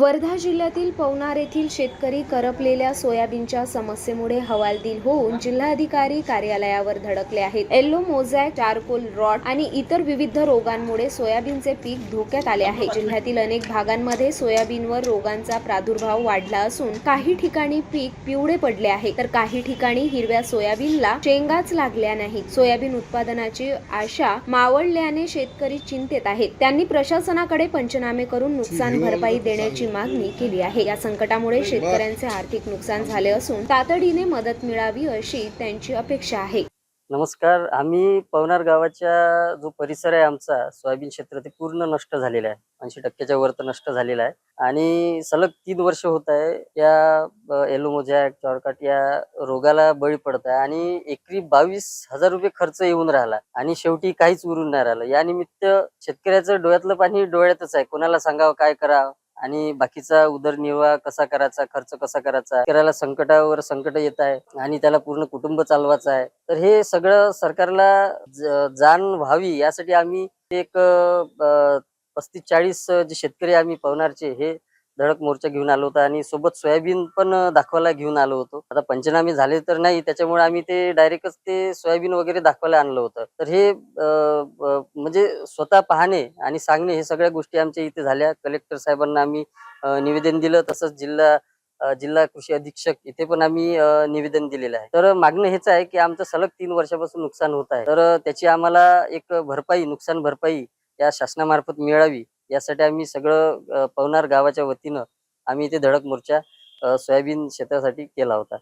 वर्धा जिल्ह्यातील पवनार येथील शेतकरी करपलेल्या सोयाबीनच्या समस्येमुळे हवालदिल होऊन जिल्हाधिकारी कार्यालयावर धडकले आहेत. येल्लो मोझॅक चारकोल रॉट आणि इतर विविध रोगांमुळे सोयाबीनचे पीक धोक्यात आले आहे. जिल्ह्यातील अनेक भागांमध्ये सोयाबीनवर रोगांचा प्रादुर्भाव वाढला असून काही ठिकाणी पीक पिवळे पडले आहे. तर काही ठिकाणी हिरव्या सोयाबीनला शेंगाच लागल्या नाहीत. सोयाबीन उत्पादनाची आशा मावळल्याने शेतकरी चिंतेत आहेत. त्यांनी प्रशासनाकडे पंचनामे करून नुकसान भरपाई देण्याची मागणी केली आहे. या संकटामुळे शेतकऱ्यांचे आर्थिक नुकसान झाले असून तातडीने मदत मिळावी अशी त्यांची अपेक्षा आहे. नमस्कार. आम्ही पवनार गावाच्या जो परिसर आहे आमचा सोयाबीन क्षेत्र ते पूर्ण नष्ट झालेलं आहे. ऐंशी टक्क्याच्या वर तर नष्ट झालेलं आहे. आणि सलग तीन वर्ष होत आहे या एलोमोझॅक चॉरकाट या रोगाला बळी पडत आहे आणि एकरी बावीस हजार रुपये खर्च येऊन राहिला आणि शेवटी काहीच उरून नाही राहिलं. या निमित्त शेतकऱ्याचं डोळ्यातलं पाणी डोळ्यातच आहे. कोणाला सांगावं काय करावं? आणि बाकीचा उदरनिर्वाह कसा करायचा खर्च कसा करायचा करायला संकटावर संकट येत आहे आणि त्याला पूर्ण कुटुंब चालवायचं आहे. तर हे सगळं सरकारला जाण व्हावी यासाठी आम्ही एक पस्तीस चाळीस जे शेतकरी आम्ही पवनारचे हे धडक मोर्चा घेऊन आलो होतो आणि सोबत सोयाबीन पण दाखवायला घेऊन आलो होतो. आता पंचनामे झाले तर नाही त्याच्यामुळे आम्ही ते डायरेक्टच ते सोयाबीन वगैरे दाखवायला आणलं होतं. तर हे म्हणजे स्वतः पाहणे आणि सांगणे हे सगळ्या गोष्टी आमच्या इथे झाल्या. कलेक्टर साहेबांना आम्ही निवेदन दिलं. तसंच जिल्हा जिल्हा कृषी अधीक्षक इथे पण आम्ही निवेदन दिलेलं आहे. तर मागणं हेच आहे की आमचं सलग तीन वर्षापासून नुकसान होत आहे. तर त्याची आम्हाला एक भरपाई नुकसान भरपाई या शासनामार्फत मिळावी यासाठी आम्ही सगळं पवनार गावाच्या वतीनं आम्ही इथे धडक मोर्चा सोयाबीन क्षेत्रासाठी केला होता.